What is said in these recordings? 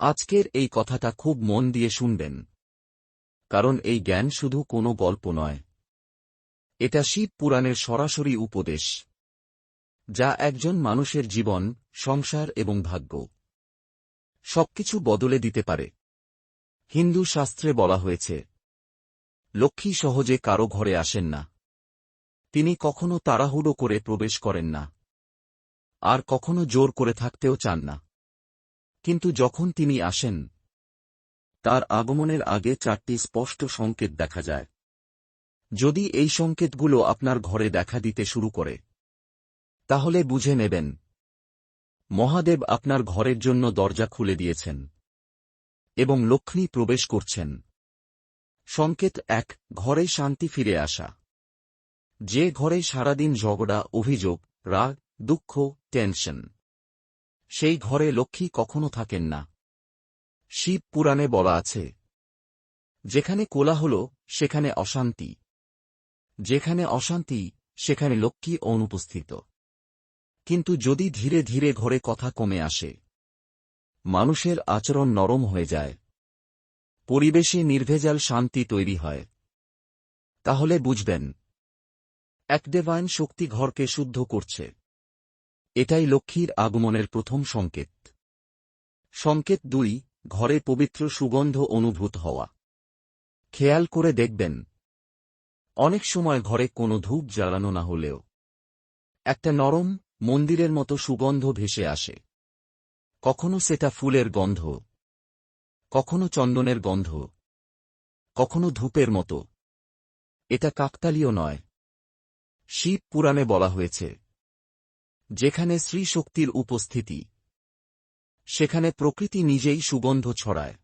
আজকের এই কথাটা খুব মন দিয়ে শুনবেন। কারণ এই জ্ঞান শুধু কোনো গল্প নয়। এটা শিব পুরাণের সরাসরি উপদেশ, যা একজন মানুষের জীবন, সংসার এবং ভাগ্য সবকিছু বদলে দিতে পারে। হিন্দু শাস্ত্রে বলা হয়েছে, লক্ষ্মী সহজে কারও ঘরে আসেন না। তিনি কখনো তাড়াহুড়ো করে প্রবেশ করেন না। আর কখনো জোর করে থাকতেও চান না। কিন্তু যখন তিনি আসেন, তার আগমনের আগে চারটি স্পষ্ট সংকেত দেখা যায়। যদি এই সংকেতগুলো আপনার ঘরে দেখা দিতে শুরু করে, তাহলে বুঝে নেবেন, মহাদেব আপনার ঘরের জন্য দরজা খুলে দিয়েছেন এবং লক্ষ্মী প্রবেশ করছেন। সংকেত এক, ঘরে শান্তি ফিরে আসা। যে ঘরে সারাদিন ঝগড়া, অভিযোগ, রাগ, দুঃখ, টেনশন। সেই ঘরে লক্ষ্মী কখনো থাকেন না। শিব পুরাণে বলা আছে, যেখানে কোলাহল, সেখানে অশান্তি। যেখানে অশান্তি, সেখানে লক্ষ্মী অনুপস্থিত। কিন্তু যদি ধীরে ধীরে ঘরে কথা কমে আসে, মানুষের আচরণ নরম হয়ে যায়। পরিবেশে নির্ভেজাল শান্তি তৈরি হয়। তাহলে বুঝবেন, এক দেবায়ন শক্তি ঘরকে শুদ্ধ করছে। এটাই লক্ষ্মীর আগমনের প্রথম সংকেত। সংকেত দুই, ঘরে পবিত্র সুগন্ধ অনুভূত হওয়া। খেয়াল করে দেখবেন, অনেক সময় ঘরে কোনো ধূপ জ্বালানো না হলেও একটা নরম, মন্দিরের মতো সুগন্ধ ভেসে আসে। কখনো সেটা ফুলের গন্ধ, কখনো চন্দনের গন্ধ, কখনো ধূপের মতো। এটা কাকতালীয় নয়। শিব পুরাণে বলা হয়েছে যেখানে শ্রী শক্তির উপস্থিতি, সেখানে প্রকৃতি নিজেই সুগন্ধ ছড়ায়।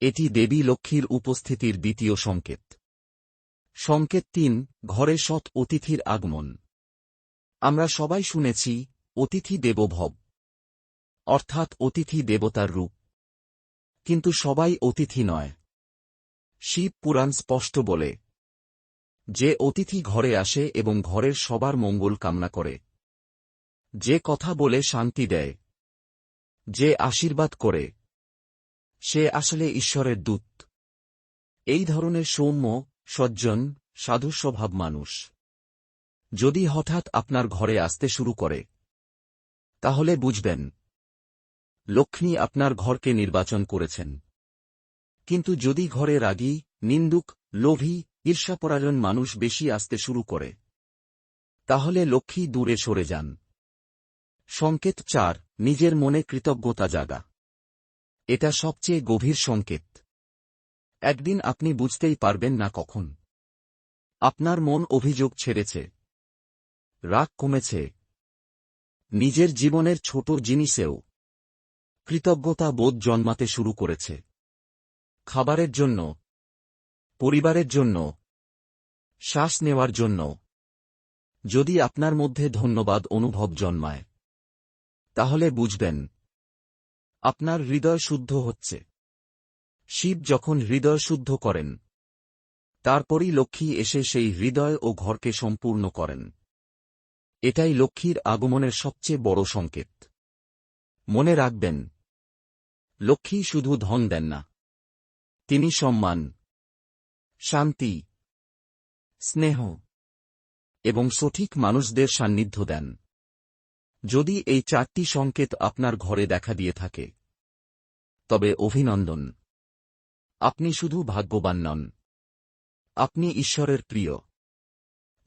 এটি দেবী লক্ষ্মীর উপস্থিতির দ্বিতীয় সংকেত। সংকেত তিন, ঘরে সৎ অতিথির আগমন। আমরা সবাই শুনেছি, অতিথি দেবভব, অর্থাৎ অতিথি দেবতার রূপ। কিন্তু সবাই অতিথি নয়। শিব পুরাণ স্পষ্ট বলে, যে অতিথি ঘরে আসে এবং ঘরের সবার মঙ্গল কামনা করে যে কথা বলে শান্তি দেয়। যে আশীর্বাদ করে। সে আসলে ঈশ্বরের দূত। এই ধরনের সৌম্য, সজ্জন সাধু স্বভাব মানুষ। যদি হঠাৎ আপনার ঘরে আসতে শুরু করে, তাহলে বুঝবেন, লক্ষ্মী আপনার ঘরকে নির্বাচন করেছেন। কিন্তু যদি ঘরে রাগী, নিন্দুক, লোভী, ঈর্ষাপরায়ণ মানুষ বেশি আসতে শুরু করে, তাহলে লক্ষ্মী দূরে সরে যান। সংকেত চার, নিজের মনে কৃতজ্ঞতা জাগা। এটা সবচেয়ে গভীর সংকেত। একদিন আপনি বুঝতেই পারবেন না কখন। আপনার মন অভিযোগ ছেড়েছে। রাগ কমেছে। নিজের জীবনের ছোট জিনিসেও কৃতজ্ঞতা বোধ জন্মাতে শুরু করেছে। খাবারের জন্য, পরিবারের জন্য, শ্বাস নেওয়ার জন্য, যদি আপনার মধ্যে ধন্যবাদ অনুভব জন্মায়। তাহলে বুঝবেন। আপনার হৃদয় শুদ্ধ হচ্ছে। শিব যখন হৃদয় শুদ্ধ করেন, তারপরই লক্ষ্মী এসে সেই হৃদয় ও ঘরকে সম্পূর্ণ করেন। এটাই লক্ষ্মীর আগমনের সবচেয়ে বড় সংকেত। মনে রাখবেন, লক্ষ্মী শুধু ধন দেন না, তিনি সম্মান, শান্তি, স্নেহ এবং সঠিক মানুষদের সান্নিধ্য দেন। যদি এই চারটি সংকেত আপনার ঘরে দেখা দিয়ে থাকে। তবে অভিনন্দন। আপনি শুধু ভাগ্যবান নন। আপনি ঈশ্বরের প্রিয়।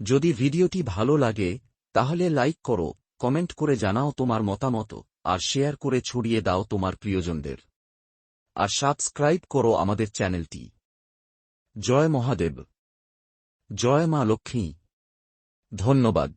যদি ভিডিওটি ভালো লাগে, তাহলে লাইক করো, কমেন্ট করে জানাও তোমার মতামত, আর শেয়ার করে ছড়িয়ে দাও তোমার প্রিয়জনদের। আর সাবস্ক্রাইব করো আমাদের চ্যানেলটি। জয় মহাদেব। জয় মা লক্ষ্মী। ধন্যবাদ।